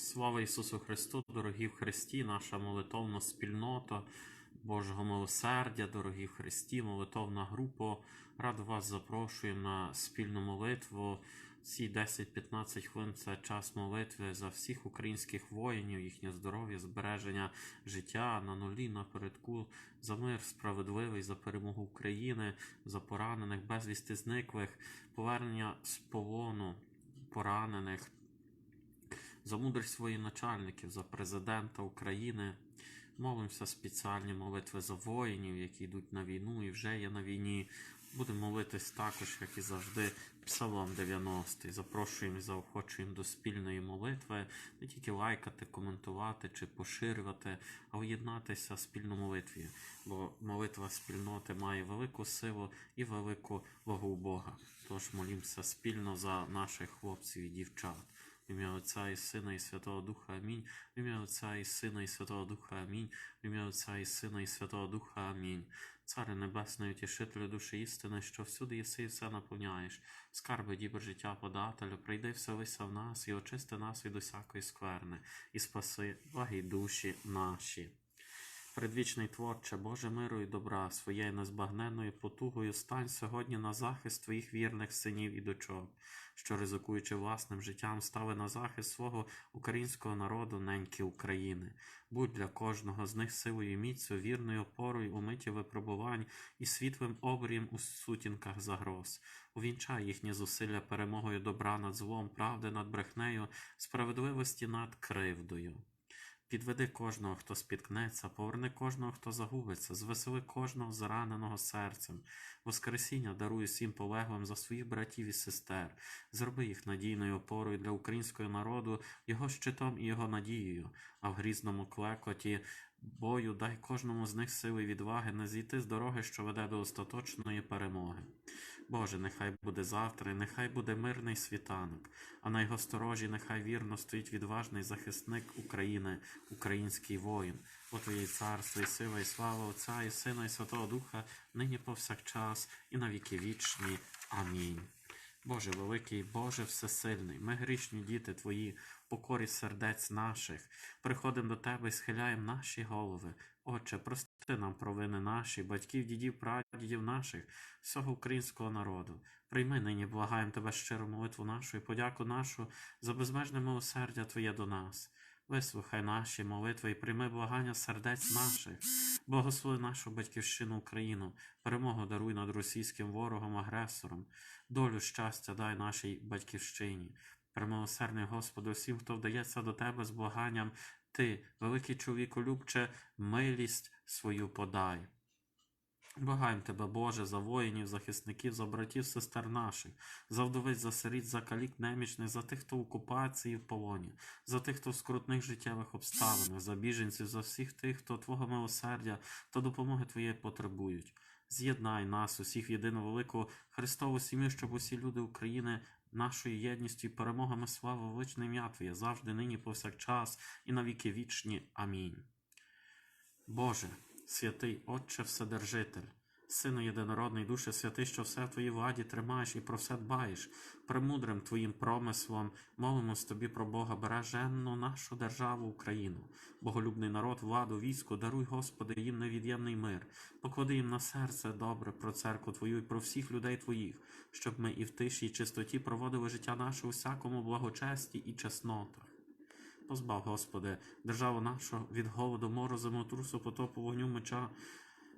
Слава Ісусу Христу, дорогі в Христі, наша молитовна спільнота Божого милосердя, дорогі в Христі, молитовна група. Радо вас запрошуємо на спільну молитву. Ці 10-15 хвилин це час молитви за всіх українських воїнів, їхнє здоров'я, збереження життя на нулі, напередку, за мир справедливий, за перемогу України, за поранених, безвісти зниклих, повернення з полону поранених за мудрість воєначальників, за президента України. Молимося спеціальні молитви за воїнів, які йдуть на війну і вже є на війні. Будемо молитись також, як і завжди, Псалом 90. Запрошуємо і заохочуємо до спільної молитви, не тільки лайкати, коментувати чи поширювати, а уєднатися в спільну молитві. Бо молитва спільноти має велику силу і велику вагу Бога. Тож молімося спільно за наших хлопців і дівчат. Ім'я Отця і Сина, і Святого Духа Амінь. В ім'я Отця і Сина, і Святого Духа Амінь. В ім'я Отця і Сина, і Святого Духа Амінь. Царе Небесний, утішителю душі істини, що всюди єси і все наповняєш. Скарби дібр життя подателю, прийди вселися в нас і очисти нас від усякої скверни, і спаси благі душі наші. Предвічний творче, Боже миру і добра, своєю незбагненною потугою стань сьогодні на захист твоїх вірних синів і дочок, що, ризикуючи власним життям, стали на захист свого українського народу, неньки України. Будь для кожного з них силою і міцю, вірною опорою у миті випробувань і світлим обрієм у сутінках загроз. Увінчай їхні зусилля перемогою добра над злом, правди над брехнею, справедливості над кривдою. Підведи кожного, хто спіткнеться, поверни кожного, хто загубиться, звесели кожного зараненого серцем. Воскресіння даруй всім полеглим за своїх братів і сестер. Зроби їх надійною опорою для українського народу, його щитом і його надією, а в грізному клекоті бою дай кожному з них сили і відваги не зійти з дороги, що веде до остаточної перемоги. Боже, нехай буде завтра, і нехай буде мирний світанок, а на його сторожі нехай вірно стоїть відважний захисник України, український воїн. Бо Твоє царство і сила, і слава Отця, і Сина, і Святого Духа, нині повсякчас, і на віки вічні. Амінь. Боже великий, Боже всесильний, ми грішні діти Твої, покорі сердець наших, приходимо до Тебе і схиляємо наші голови. Отче, прости нам провини наші, батьків, дідів, прадідів наших, всього українського народу. Прийми нині, благаємо Тебе щиру молитву нашу і подяку нашу за безмежне милосердя Твоє до нас. Вислухай наші молитви і прийми благання сердець наших. Благослови нашу батьківщину Україну, перемогу даруй над російським ворогом, агресором, долю щастя дай нашій батьківщині. Примилосердний Господи, всім, хто вдається до Тебе з благанням, Ти, великий чоловіку, любче, милість свою подай. Благаємо Тебе, Боже, за воїнів, захисників, за братів, сестер наших, за вдовиць, за сиріт, за калік немічних, за тих, хто в окупації в полоні, за тих, хто в скрутних життєвих обставинах, за біженців, за всіх тих, хто Твого милосердя та допомоги Твоєї потребують. З'єднай нас, усіх в єдину велику Христову сім'ю, щоб усі люди України нашою єдністю і перемогами слави величне ім'я Твоє, завжди, нині, повсякчас, і на віки вічні. Амінь. Боже, святий Отче Вседержитель, Сину єдинородний, Душе Святий, що все в Твоїй владі тримаєш і про все дбаєш, премудрим Твоїм промислом, молимось Тобі про Бога, береженну нашу державу Україну, боголюбний народ, владу, військо, даруй, Господи, їм невід'ємний мир, поклади їм на серце добре про церкву Твою і про всіх людей Твоїх, щоб ми і в тиші, і чистоті проводили життя наше у всякому благочесті і чеснотах. Позбав, Господи, державу нашу від голоду, мору, землетрусу, потопу, вогню, меча,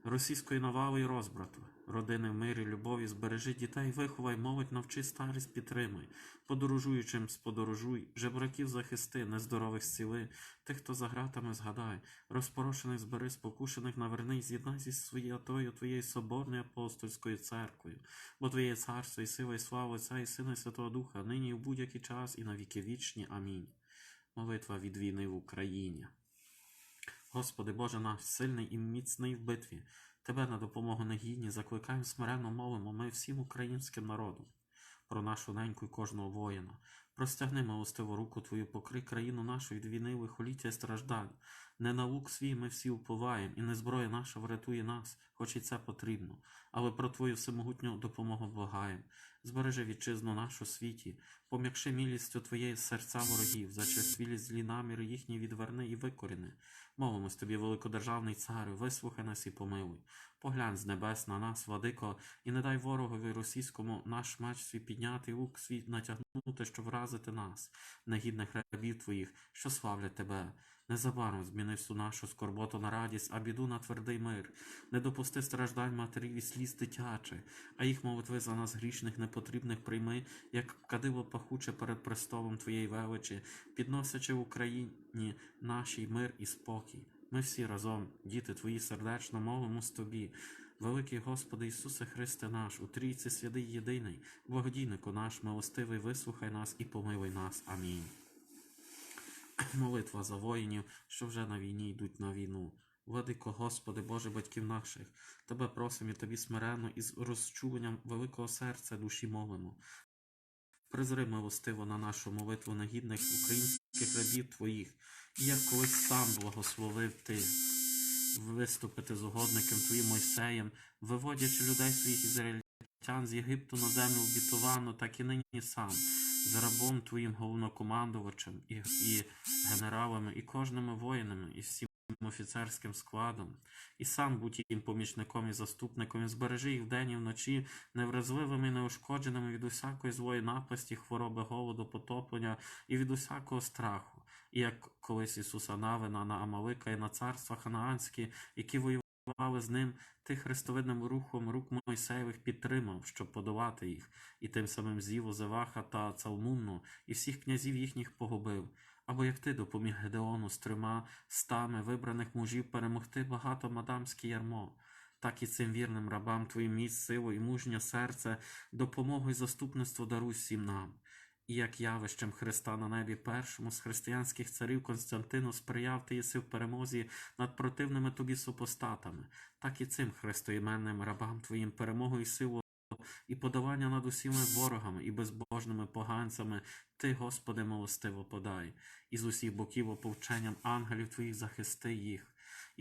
російської навали і розбрату, родини в мирі, любові, збережи дітей, виховай, молодь, навчи старість, підтримай, подорожуючим сподорожуй, жебраків захисти, нездорових зціли, тих, хто за гратами згадай, розпорошених збери, спокушених наверни, з'єднай зі своєю твоєю соборною апостольською церквою, бо Твоє царство і сила, і слава Отця і Сина, і Святого Духа, нині і в будь-який час, і на віки вічні. Амінь. Молитва від війни в Україні. Господи Боже наш, сильний і міцний в битві, Тебе на допомогу негідні, закликаємо смиренно молимо ми всім українським народом, про нашу неньку і кожного воїна. Простягни милостиву руку Твою, покрий країну нашу від війни, лихоліття і страждань. Не на лук свій ми всі уповаємо, і не зброя наша врятує нас, хоч і це потрібно, але про Твою всемогутню допомогу благаємо. збережи вітчизну нашу світі, пом'якши мілістю Твоєї серця ворогів, зачерствілі злі наміри їхні відверни і викоріни. Молимось тобі, великодержавний царю, вислухай нас і помилуй. Поглянь з небес на нас, владико, і не дай ворогові російському наш меч свій підняти, лук свій натягнути, щоб вразити нас, негідних рабів твоїх, що славлять тебе. Незабаром зміни всю нашу скорботу на радість, а біду на твердий мир. Не допусти страждань матерів і сліз дитячих, а їх молитви за нас грішних непотрібних прийми, як кадило пахуче перед престолом Твоєї величі, підносячи в Україні нашій мир і спокій. Ми всі разом, діти Твої сердечно молимось Тобі. Великий Господи Ісусе Христе наш, у трійці святий єдиний, благодійнику наш, милостивий, вислухай нас і помилуй нас. Амінь. Молитва за воїнів, що вже на війні йдуть на війну. Владико, Господи, Боже батьків наших, Тебе просимо і Тобі смиренно і з розчуленням великого серця душі молимо. Призри милостиво на нашу молитву негідних українських рабів Твоїх, і як колись сам благословив Ти виступити з угодником Твоїм Мойсеєм, виводячи людей своїх ізраїльтян з Єгипту на землю обітовану, так і нині сам, з рабом Твоїм головнокомандувачем і, і генералами, і кожними воїнами, і всім офіцерським складом, і сам будь їм помічником і заступником, і збережи їх вдень і вночі, невразливими і неушкодженими від усякої злої напасті, хвороби, голоду, потоплення і від усякого страху. І як колись Ісуса Навина на Амалика і на царства ханаанські, які воювали з ним, ти хрестовидним рухом рук Мойсеєвих підтримав, щоб подолати їх, і тим самим Зіву, Зеваха та Цалмунну, і всіх князів їхніх погубив. Або як ти допоміг Гедеону з трьома стами вибраних мужів перемогти багато мадамське ярмо, так і цим вірним рабам твоїм міць, силу і мужнє серце, допомогу і заступництво даруй всім нам. І як явищем Христа на небі першому з християнських царів Константину сприяв ти єси в перемозі над противними тобі супостатами, так і цим христоіменним рабам твоїм перемогу і силу і подавання над усіма ворогами і безбожними поганцями ти, Господи, милостиво подай, і з усіх боків оповченням ангелів Твоїх захисти їх,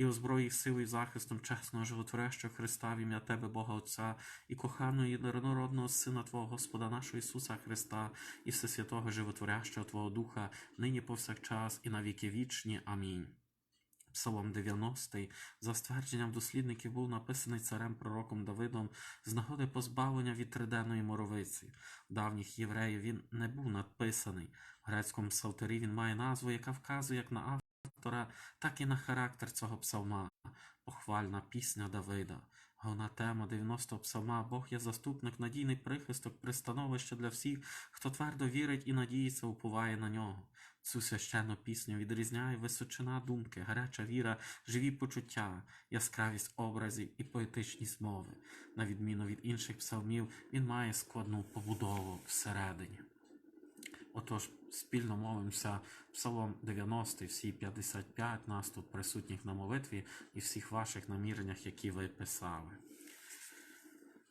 і озброї їх силою захистом чесного животворящого Христа в ім'я Тебе, Бога Отця, і коханого єдинородного Сина Твого Господа нашого Ісуса Христа, і Всесвятого Животворящого Твого Духа, нині повсякчас, і на віки вічні. Амінь. Псалом 90 за ствердженням дослідників був написаний царем пророком Давидом з нагоди позбавлення від триденної моровиці. Давніх євреїв він не був надписаний. В грецькому псалтирі він має назву, яка вказує як на автора, так і на характер цього псалма. Похвальна пісня Давида. Головна тема 90-го псалма Бог є заступник, надійний прихисток, пристановище для всіх, хто твердо вірить і надіється, уповає на нього. Цю священну пісню відрізняє височина думки, гаряча віра, живі почуття, яскравість образів і поетичність мови. На відміну від інших псалмів, він має складну побудову всередині. Отож, спільно молимося Псалом 90, всі 55 нас тут присутніх на молитві і всіх ваших наміреннях, які ви писали.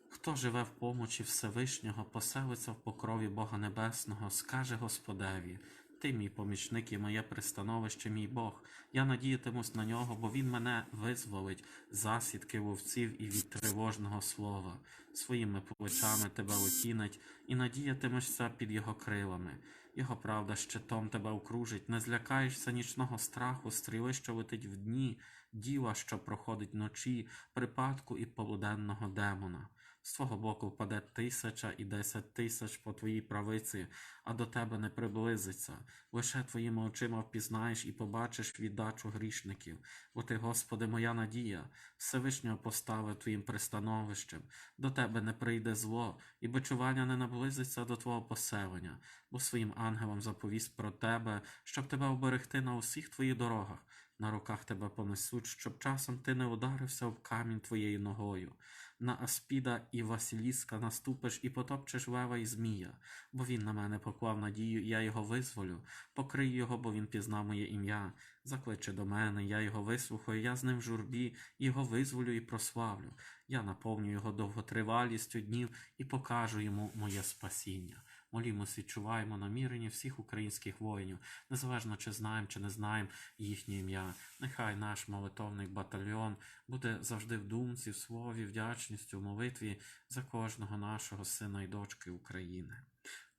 Хто живе в помочі Всевишнього, поселиться в покрові Бога Небесного, скаже Господеві, Ти мій помічник і моє пристановище, мій Бог. Я надіятимусь на нього, бо Він мене визволить засідки вовців і від тривожного слова. Своїми плечами тебе отінить, і надіятимешся під його крилами. Його правда щитом тебе окружить, не злякаєшся нічного страху, стріли, що летить в дні, діла, що проходить вночі, припадку і полуденного демона. З твого боку впаде тисяча і десять тисяч по твоїй правиці, а до тебе не приблизиться. Лише твоїми очима впізнаєш і побачиш віддачу грішників. Бо ти, Господи, моя надія, Всевишнього поставив твоїм пристановищем. До тебе не прийде зло, і бичування не наблизиться до твого поселення, бо своїм ангелам заповість про тебе, щоб тебе оберегти на усіх твоїх дорогах. На руках тебе понесуть, щоб часом ти не ударився об камінь твоєю ногою. На Аспіда і Василіска наступиш і потопчеш лева і змія, бо він на мене поклав надію, я його визволю. Покрий його, бо він пізнав моє ім'я. Закличе до мене, я його вислухаю, я з ним в журбі, його визволю і прославлю. Я наповню його довготривалістю днів і покажу йому моє спасіння. Молімось, відчуваємо намірення всіх українських воїнів, незалежно чи знаємо, чи не знаємо їхнє ім'я. Нехай наш молитовний батальйон буде завжди в думці, в слові, вдячністю, в молитві за кожного нашого сина і дочки України.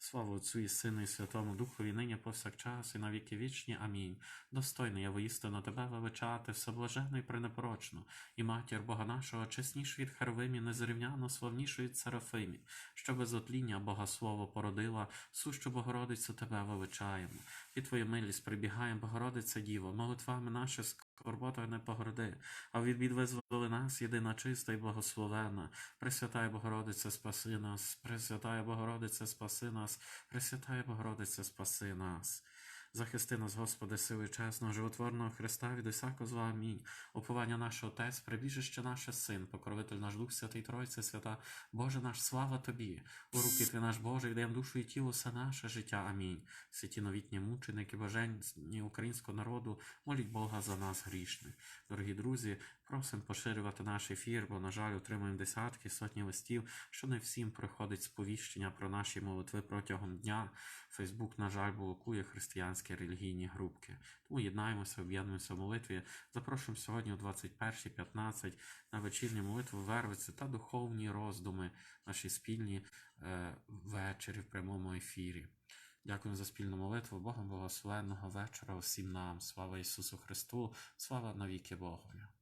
Слава Отцю і Сину і Святому Духові, нині повсякчас і на віки вічні. Амінь. Достойний я воістину тебе величати, всеблажену і пренепорочну, і матір Бога нашого, чеснішу від Хервимі, незрівняно славнішу від Серафимі, що без отління Богослово породила, сущу Богородицю тебе величаємо. І твою милість прибігаємо, Богородиця Діво, молитвами наші скорботою не погорди, а від бід визволи нас, єдина чиста і благословена. Пресвятая Богородиця, спаси нас, Пресвятая Богородиця, спаси нас, Пресвятая Богородиця, спаси нас. Захисти нас, Господи, силою чесного, животворного Христа від усякого зла. Амінь. Уповання наше Отець, прибіжище наше Син, покровитель наш Дух Святий Тройця Свята, Боже наш, слава Тобі. У руки Ти наш Боже, йдемо душу і тіло, все наше життя. Амінь. Святі новітні мученики, божені українського народу, моліть Бога за нас грішних. Дорогі друзі, просимо поширювати наш ефір, бо, на жаль, отримуємо десятки, сотні листів, що не всім приходить сповіщення про наші молитви протягом дня. Фейсбук, на жаль, блокує християнські релігійні групки. Тому єднаємося, об'єднуємося в молитві. Запрошуємо сьогодні о 21.15 на вечірню молитву Вервиці та духовні роздуми, наші спільні е, ввечері в прямому ефірі. Дякуємо за спільну молитву. Богом благословенного вечора усім нам. Слава Ісусу Христу, слава навіки Богові.